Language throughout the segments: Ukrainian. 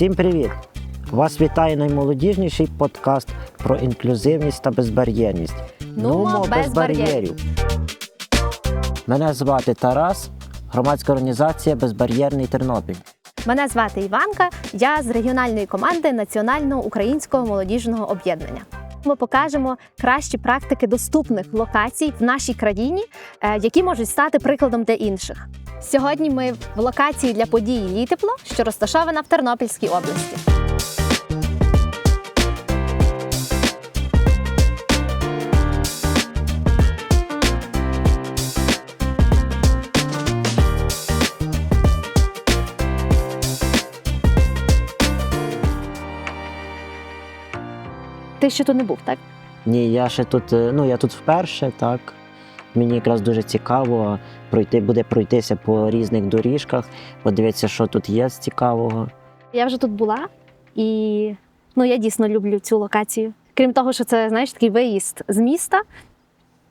Всім привіт! Вас вітає наймолодіжніший подкаст про інклюзивність та безбар'єрність. Нумо без бар'єрів. Мене звати Тарас, громадська організація Безбар'єрний Тернопіль. Мене звати Іванка. Я з регіональної команди Національного українського молодіжного об'єднання. Ми покажемо кращі практики доступних локацій в нашій країні, е, які можуть стати прикладом для інших. Сьогодні ми в локації для події Літепло, що розташована в Тернопільській області. Ти ще тут не був, так? Ні, я ще тут, е, ну я тут вперше, так. Мені якраз дуже цікаво пройти, буде пройтися по різних доріжках, подивитися, що тут є з цікавого. Я вже тут була, і ну я дійсно люблю цю локацію. Крім того, що це знаєш такий виїзд з міста.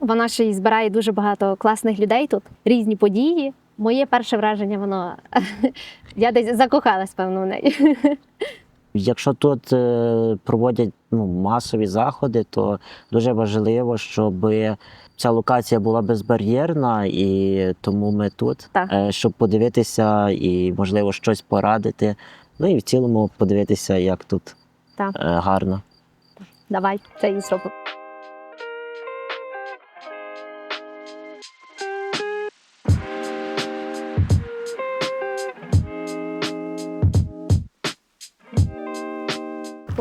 Вона ще й збирає дуже багато класних людей тут, різні події. Моє перше враження, воно я десь закохалась, певно, в неї. Якщо тут е, проводять ну, масові заходи, то дуже важливо, щоб ця локація була безбар'єрна, і тому ми тут, Так. е, щоб подивитися і, можливо, щось порадити. Ну і в цілому подивитися, як тут Так. е, гарно. Давай це і зробимо.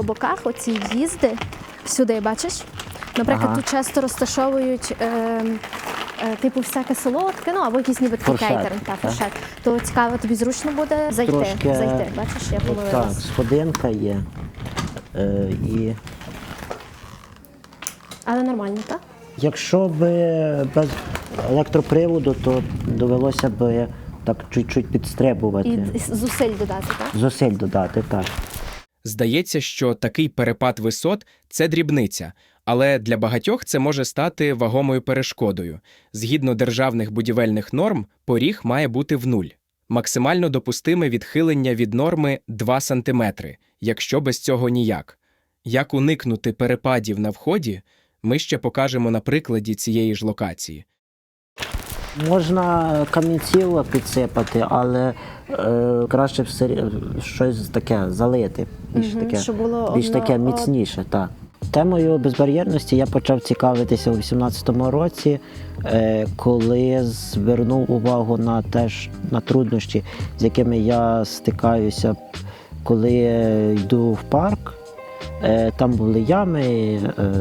По боках оці в'їзди сюди, бачиш? Наприклад, Ага. тут часто розташовують е, е, типу всяке солодке, ну або якісь ніби такий кейтеринг, та, фуршет. То цікаво, тобі зручно буде зайти. Трошки, зайти. Бачиш, я От так, сходинка є. Е, і Але нормально, так? якщо б без електроприводу, то довелося б так чуть-чуть підстрибувати. І зусиль додати, так? Зусиль додати, так. Здається, що такий перепад висот це дрібниця, але для багатьох це може стати вагомою перешкодою. Згідно державних будівельних норм, поріг має бути в нуль. Максимально допустиме відхилення від норми 2 см, якщо без цього ніяк. Як уникнути перепадів на вході, ми ще покажемо на прикладі цієї ж локації. Можна камінців підсипати, але е, краще все щось таке залити. Більш таке, щоб було більш таке міцніше. Так. Темою безбар'єрності я почав цікавитися у 18-му році, е, коли звернув увагу на теж на труднощі, з якими я стикаюся, коли йду в парк. Е, Там були ями, е,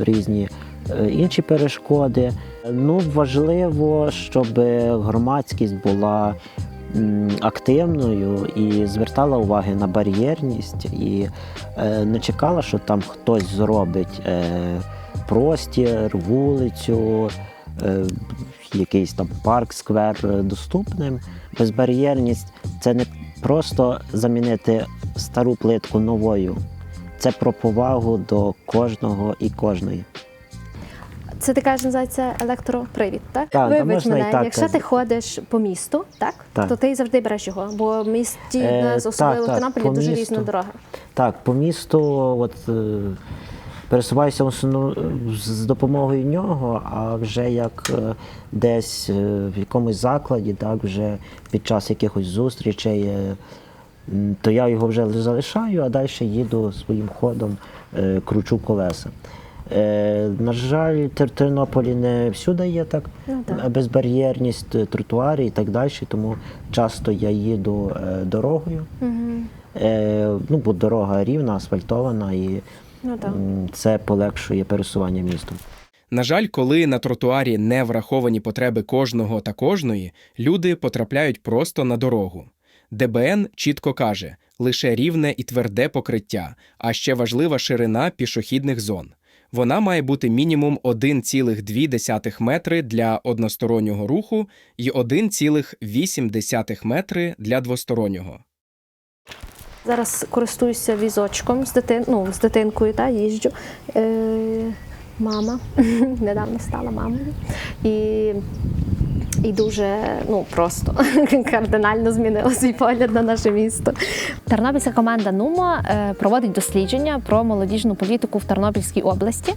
різні е, інші перешкоди. Ну, важливо, щоб громадськість була активною і звертала уваги на бар'єрність, і е, не чекала, що там хтось зробить е, простір, вулицю, е, якийсь там парк, сквер доступним. Безбар'єрність це не просто замінити стару плитку новою. Це про повагу до кожного і кожної. Це ти кажеш, називається електропривід, так? Так, Вибач і мене, так якщо ти ходиш по місту, так, Так. то ти завжди береш його, бо в місті Е, нас, особливо так, в Тернополі, по дуже місту. різна дорога. Так, по місту от, е, пересуваюся в з допомогою нього, а вже як е, десь е, в якомусь закладі, так, вже під час якихось зустрічей, то я його вже залишаю, а далі їду своїм ходом, кручу колеса. Е, на жаль, в Тернополі не всюди є так Ну, так. е, безбар'єрність, е, тротуари і так далі, тому часто я їду е, дорогою. Угу. Е, ну, бо дорога рівна, асфальтована, і Ну так. м, це полегшує пересування містом. На жаль, коли на тротуарі не враховані потреби кожного та кожної, люди потрапляють просто на дорогу. ДБН чітко каже лише рівне і тверде покриття, а ще важлива ширина пішохідних зон. Вона має бути мінімум 1,2 метри для одностороннього руху і 1,8 метри для двостороннього. Зараз користуюся візочком з дитин, ну, з дитинкою, та, їжджу. Е, мама недавно стала мамою. І і дуже ну просто кардинально змінило свій погляд на наше місто. Тернопільська команда Нумо е, проводить дослідження про молодіжну політику в Тернопільській області.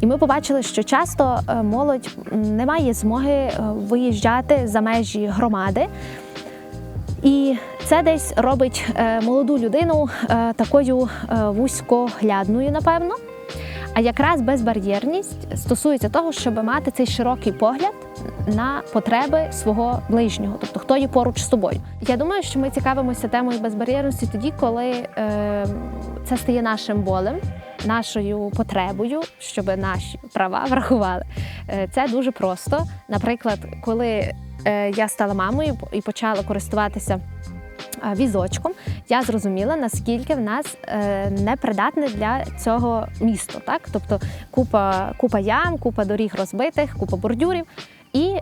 І ми побачили, що часто е, молодь не має змоги е, виїжджати за межі громади. І це десь робить молоду людину такою вузькоглядною, напевно. А якраз безбар'єрність стосується того, щоб мати цей широкий погляд на потреби свого ближнього, тобто хто є поруч з тобою. Я думаю, що ми цікавимося темою безбар'єрності тоді, коли е, це стає нашим болем, нашою потребою, щоб наші права врахували. Е, це дуже просто. Наприклад, коли е, я стала мамою і почала користуватися е, візочком, я зрозуміла, наскільки в нас е, непридатне для цього місто. Так? Тобто купа, купа ям, купа доріг розбитих, купа бордюрів. І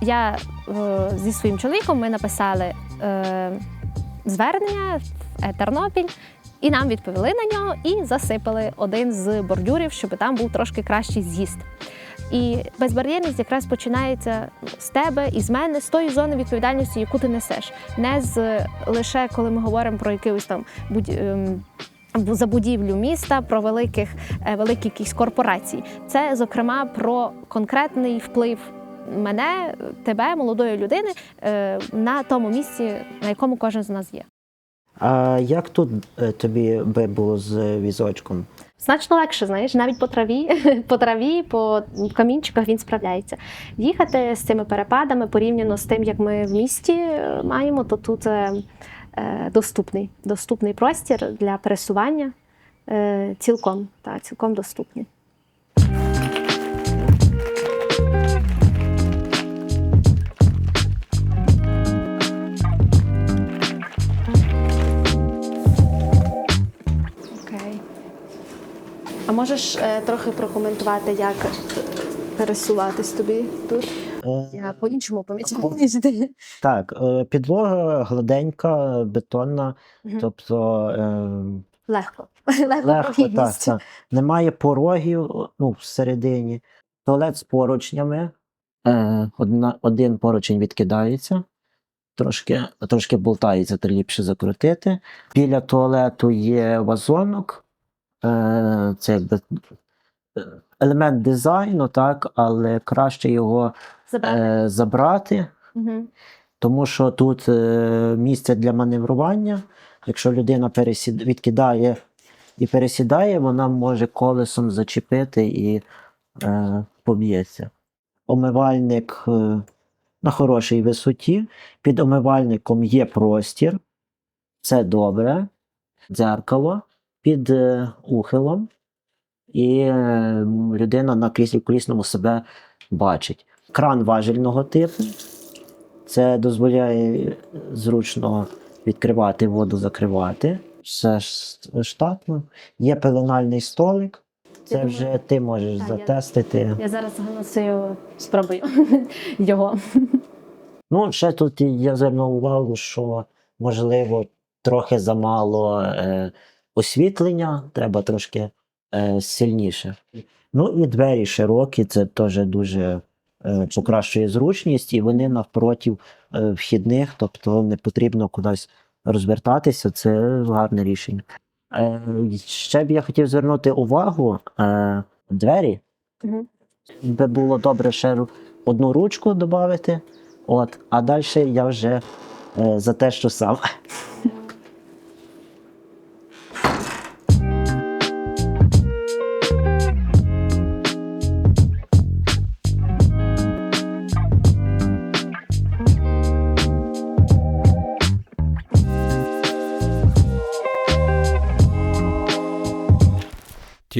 я е, зі своїм чоловіком ми написали е, звернення в «Е Тернопіль. І нам відповіли на нього і засипали один з бордюрів, щоб там був трошки кращий з'їзд. І безбар'єрність якраз починається з тебе і з мене, з тої зони відповідальності, яку ти несеш. Не з лише коли ми говоримо про якусь там будь. ем, бу- забудівлю міста, про великих е, великі якісь корпорації. Це зокрема про конкретний вплив мене, тебе, молодої людини, е, на тому місці, на якому кожен з нас є. А як тут е, тобі би було з візочком? Значно легше, знаєш, навіть по траві, по траві, по камінчиках він справляється. Їхати з цими перепадами порівняно з тим, як ми в місті е, маємо, то тут доступний, доступний простір для пересування. е, Цілком, та, цілком доступний. Можеш е, трохи прокоментувати, як пересуватись тобі тут? Я по-іншому ніж ти. Так, е, підлога гладенька, бетонна, Мгм. тобто е, Легко. Легко, легко, так, так. Немає порогів ну, всередині. Туалет з поручнями. Е, одна, один поручень відкидається, трошки, трошки болтається, то ліпше закрутити. Біля туалету є вазонок. Е, це якби е, елемент дизайну, так, але краще його Забрати. е, забрати. Мгм. Тому що тут місце для маневрування. Якщо людина пересід... відкидає і пересідає, вона може колесом зачепити і е, поб'ється. Омивальник е, на хорошій висоті. Під омивальником є простір. Це добре. Дзеркало під е, ухилом. І е, людина на кріслі колісному себе бачить. Кран важельного типу. Це дозволяє зручно відкривати воду, закривати. Все штатно. Є пеленальний столик. Це вже ти можеш так, я- затестити. Я зараз голосую, спробую його. Ну, ще тут я звернув увагу, що можливо трохи замало е, освітлення, треба трошки е, сильніше. Ну і двері широкі, це теж дуже е, покращує зручність, і вони навпроти е, вхідних, тобто не потрібно кудись розвертатися, це гарне рішення. Е, ще б я хотів звернути увагу е, двері. Мгм. Би було добре ще одну ручку додати. От, а далі я вже е, за те, що сам.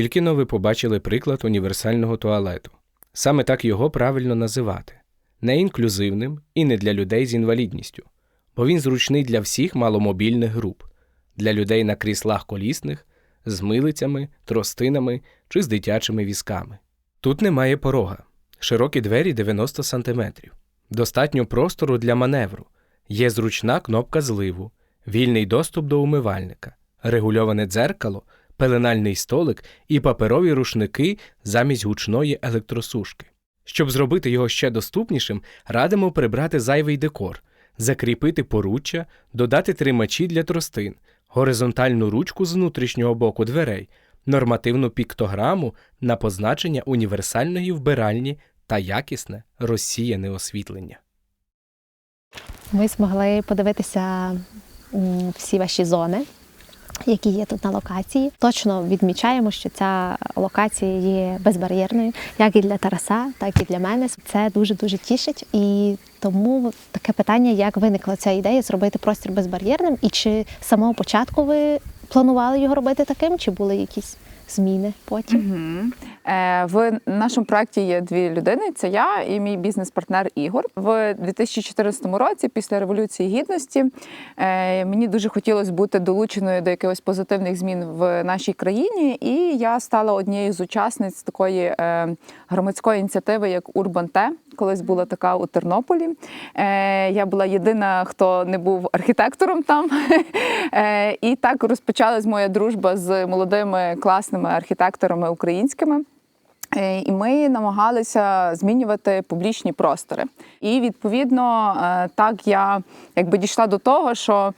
Тільки но ви побачили приклад універсального туалету. Саме так його правильно називати не інклюзивним і не для людей з інвалідністю, бо він зручний для всіх маломобільних груп, для людей на кріслах колісних, з милицями, тростинами чи з дитячими візками. Тут немає порога, широкі двері 90 см. Достатньо простору для маневру, є зручна кнопка зливу, вільний доступ до умивальника, регульоване дзеркало, пеленальний столик і паперові рушники замість гучної електросушки. Щоб зробити його ще доступнішим, радимо прибрати зайвий декор, закріпити поруччя, додати тримачі для тростин, горизонтальну ручку з внутрішнього боку дверей, нормативну піктограму на позначення універсальної вбиральні та якісне розсіяне освітлення. Ми змогли подивитися всі ваші зони, які є тут на локації. Точно відмічаємо, що ця локація є безбар'єрною, як і для Тараса, так і для мене. Це дуже дуже тішить. І тому таке питання, як виникла ця ідея зробити простір безбар'єрним, і чи з самого початку ви планували його робити таким, чи були якісь зміни потім? Мгм. Е, В нашому проєкті є дві людини: це я і мій бізнес-партнер Ігор. В 2014 році, після революції гідності, е, мені дуже хотілося бути долученою до якихось позитивних змін в нашій країні, і я стала однією з учасниць такої е, громадської ініціативи, як Урбан Те. Колись була така у Тернополі. Е, Я була єдина, хто не був архітектором там. Е, І так розпочалась моя дружба з молодими класними архітекторами українськими. Е, І ми намагалися змінювати публічні простори. І відповідно, так я якби дійшла до того, що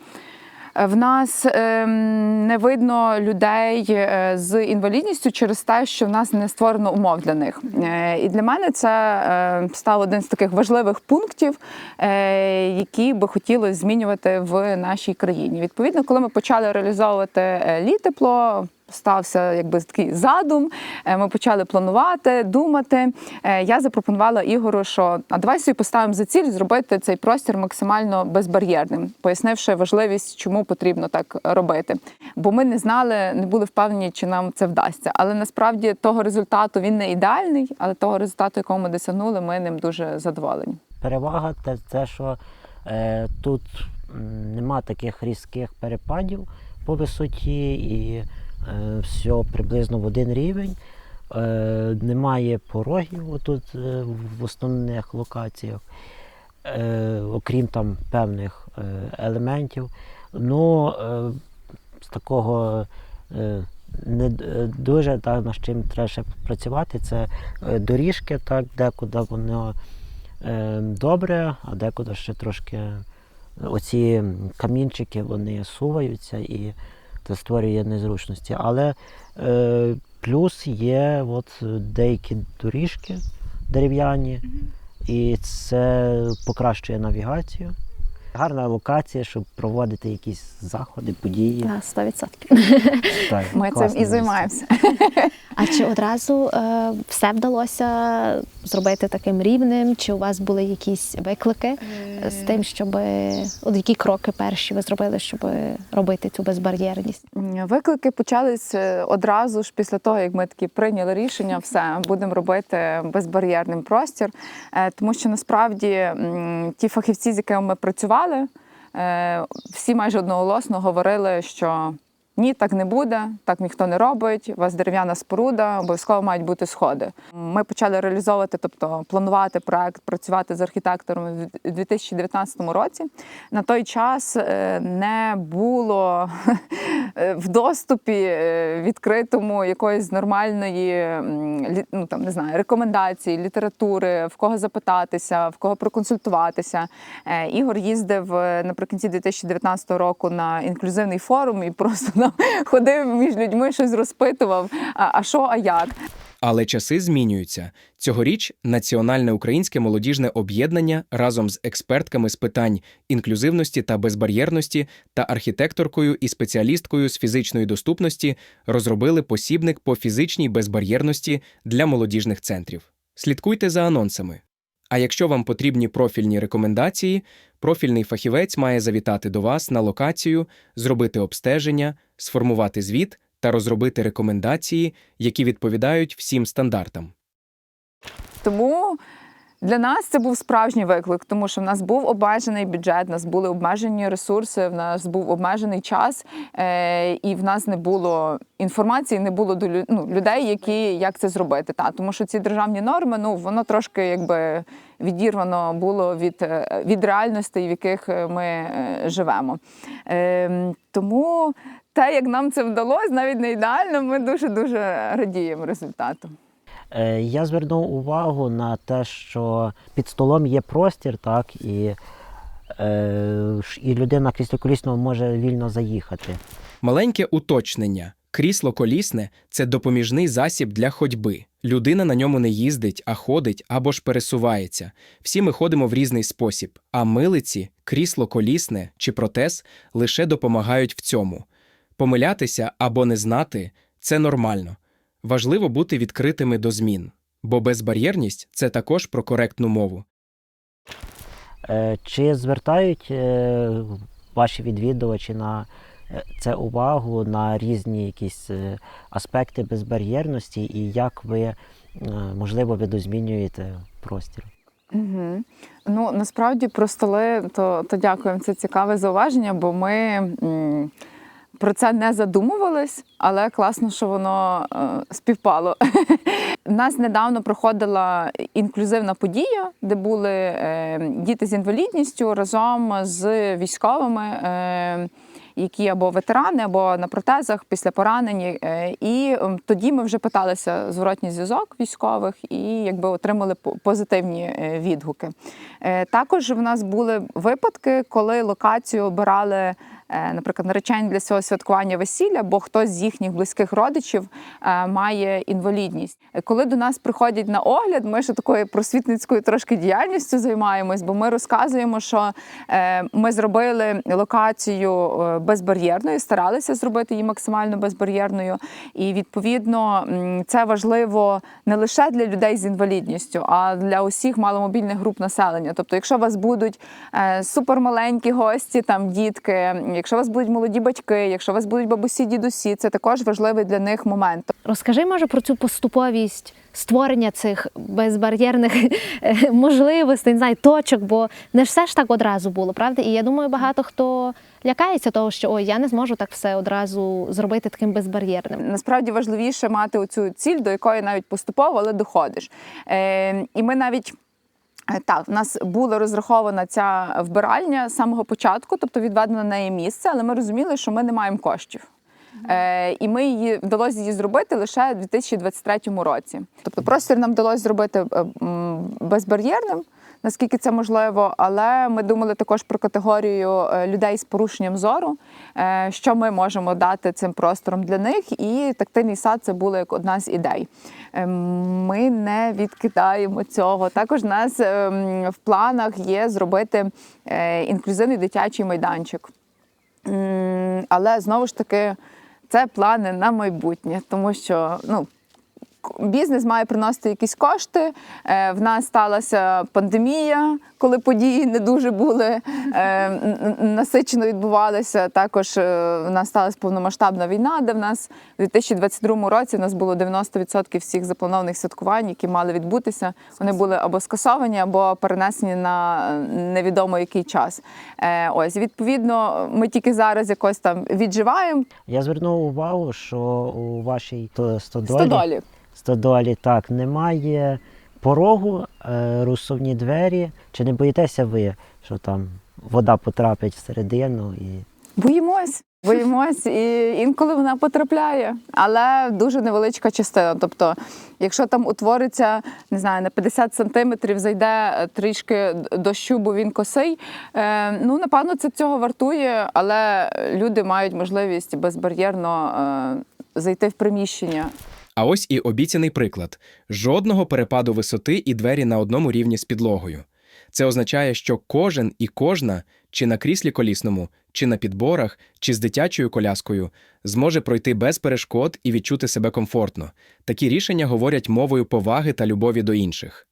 в нас ем, не видно людей е, з інвалідністю через те, що в нас не створено умов для них. Е, І для мене це е, став один з таких важливих пунктів, е, які би хотілося змінювати в нашій країні. Відповідно, коли ми почали реалізовувати е, літепло. Стався якби такий задум. Е, Ми почали планувати, думати. Е, Я запропонувала Ігору, що а давай собі поставимо за ціль зробити цей простір максимально безбар'єрним, пояснивши важливість, чому потрібно так робити. Бо ми не знали, не були впевнені, чи нам це вдасться. Але насправді того результату він не ідеальний, але того результату, якого ми досягнули, ми ним дуже задоволені. Перевага те, те що е, тут нема таких різких перепадів по висоті і все приблизно в один рівень. Е, немає порогів отут е, в основних локаціях, е, окрім там певних е, елементів. Ну, е, з такого е, не е, дуже так, над чим треба ще працювати, це е, доріжки, так, декуди воно е, добре, а декуди ще трошки оці камінчики вони суваються і це створює незручності. Але е, плюс є от деякі доріжки дерев'яні, і це покращує навігацію. Гарна локація, щоб проводити якісь заходи, події. Так, 100%. Так, Ми цим і місце. займаємося. А чи одразу е, все вдалося зробити таким рівнем? Чи у вас були якісь виклики з тим, щоб от які кроки перші ви зробили, щоб робити цю безбар'єрність? Виклики почались е, одразу ж після того, як ми такі прийняли рішення, все будемо робити безбар'єрним простір. Е, Тому що насправді м, ті фахівці, з якими ми працювали, е, всі майже одноголосно говорили, що ні, так не буде, так ніхто не робить. У вас дерев'яна споруда, обов'язково мають бути сходи. Ми почали реалізовувати, тобто планувати проект, працювати з архітекторами в 2019 році. На той час е, не було е, в доступі е, відкритому якоїсь нормальної ну, там, не знаю, рекомендації, літератури, в кого запитатися, в кого проконсультуватися. Ігор їздив наприкінці 2019 року на інклюзивний форум і просто там ходив між людьми, щось розпитував. А що, а як? Але часи змінюються. Цьогоріч Національне українське молодіжне об'єднання разом з експертками з питань інклюзивності та безбар'єрності та архітекторкою і спеціалісткою з фізичної доступності розробили посібник по фізичній безбар'єрності для молодіжних центрів. Слідкуйте за анонсами. А якщо вам потрібні профільні рекомендації, профільний фахівець має завітати до вас на локацію, зробити обстеження, сформувати звіт та розробити рекомендації, які відповідають всім стандартам. Тому для нас це був справжній виклик, тому що в нас був обмежений бюджет, в нас були обмежені ресурси, в нас був обмежений час, е, і в нас не було інформації, не було до ну, людей, які як це зробити. Та тому що ці державні норми, ну воно трошки якби відірвано було від, е, від реальностей, в яких ми е, живемо. Е, тому те, як нам це вдалося, навіть не ідеально, ми дуже дуже радіємо результату. Е, Я звернув увагу на те, що під столом є простір, так, і, е, і людина крісло колісного може вільно заїхати. Маленьке уточнення. Крісло колісне це допоміжний засіб для ходьби. Людина на ньому не їздить, а ходить або ж пересувається. Всі ми ходимо в різний спосіб, а милиці, крісло колісне чи протез лише допомагають в цьому. Помилятися або не знати це нормально. Важливо бути відкритими до змін, бо безбар'єрність це також про коректну мову. Е, Чи звертають е, ваші відвідувачі на е, це увагу на різні якісь аспекти безбар'єрності, і як ви, можливо, видозмінюєте простір? Угу. Ну насправді про столи, то, то дякуємо. Це цікаве зауваження, бо ми м, про це не задумувались, але класно, що воно е, співпало. У нас недавно проходила інклюзивна подія, де були е, діти з інвалідністю разом з військовими. Е, які або ветерани, або на протезах після поранень. Е, І тоді ми вже питалися зворотній зв'язок військових і якби отримали позитивні е, відгуки. Е, Також в нас були випадки, коли локацію обирали, наприклад, наречені для цього святкування весілля, бо хтось з їхніх близьких родичів е, має інвалідність. Е, Коли до нас приходять на огляд, ми ще такою просвітницькою трошки діяльністю займаємось, бо ми розказуємо, що е, ми зробили локацію е, безбар'єрною, старалися зробити її максимально безбар'єрною. І відповідно це важливо не лише для людей з інвалідністю, а для усіх маломобільних груп населення. Тобто, якщо у вас будуть е, супермаленькі гості, там дітки, якщо у вас будуть молоді батьки, якщо у вас будуть бабусі, дідусі, це також важливий для них момент. Розкажи, може, про цю поступовість створення цих безбар'єрних е, можливостей, не знаю, точок, бо не все ж так одразу було, правда? І я думаю, багато хто лякається того, що ой, я не зможу так все одразу зробити таким безбар'єрним. Насправді важливіше мати оцю ціль, до якої навіть поступово, але доходиш. Е, і ми навіть. Е, Так, в нас була розрахована ця вбиральня з самого початку, тобто відведено на неї місце, але ми розуміли, що ми не маємо коштів. Е, і ми її вдалося її зробити лише у 2023 році. Тобто простір нам вдалося зробити е, безбар'єрним, наскільки це можливо, але ми думали також про категорію е, людей з порушенням зору, е, що ми можемо дати цим простором для них. І тактильний сад це було як одна з ідей. Е, Ми не відкидаємо цього. Також у нас е, в планах є зробити е, інклюзивний дитячий майданчик. Але знову ж таки, це плани на майбутнє, тому що ну. Бізнес має приносити якісь кошти. Е, В нас сталася пандемія, коли події не дуже були е, насичено відбувалися. Також е, в нас сталася повномасштабна війна, де в нас у 2022 році в нас було 90% всіх запланованих святкувань, які мали відбутися. Вони були або скасовані, або перенесені на невідомо який час. Ось відповідно, ми тільки зараз якось там відживаємо. Я звернув увагу, що у вашій то- стодолі, Стодолі. так, немає порогу, е, розсувні двері. Чи не боїтеся ви, що там вода потрапить всередину і Боїмось. Боїмось, і інколи вона потрапляє, але дуже невеличка частина. Тобто, якщо там утвориться, не знаю, на 50 сантиметрів зайде е, трішки дощу, бо він косий. Е, ну, напевно, це цього вартує, але люди мають можливість безбар'єрно зайти в приміщення. А ось і обіцяний приклад: жодного перепаду висоти і двері на одному рівні з підлогою. Це означає, що кожен і кожна, чи на кріслі колісному, чи на підборах, чи з дитячою коляскою, зможе пройти без перешкод і відчути себе комфортно. Такі рішення говорять мовою поваги та любові до інших.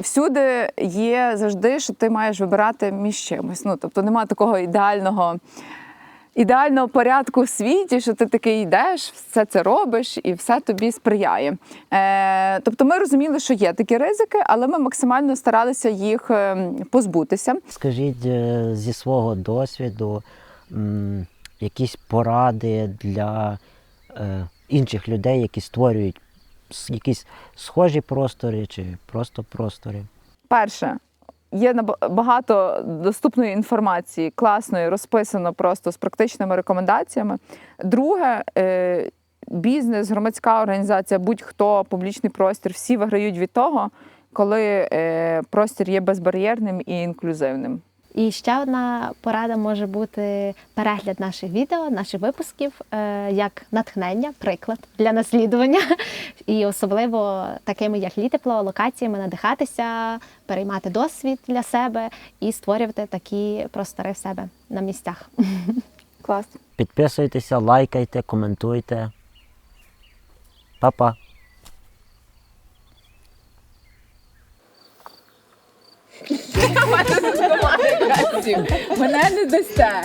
всюди є завжди, що ти маєш вибирати між чимось. Ну, тобто немає такого ідеального. Ідеального порядку в світі, що ти такий йдеш, все це робиш і все тобі сприяє. Е, тобто ми розуміли, що є такі ризики, але ми максимально старалися їх е, позбутися. скажіть е, зі свого досвіду якісь поради для е, інших людей, які створюють якісь схожі простори чи просто простори. Перше, є набагато доступної інформації, класної, розписано просто з практичними рекомендаціями. Друге, е, бізнес, громадська організація, будь-хто, публічний простір, всі виграють від того, коли е, простір є безбар'єрним і інклюзивним. І ще одна порада може бути перегляд наших відео, наших випусків е, як натхнення, приклад для наслідування, і особливо такими, як літепло, локаціями надихатися, переймати досвід для себе і створювати такі простори в себе на місцях. Клас. Підписуйтеся, лайкайте, коментуйте. Па-па. Мене не дасте.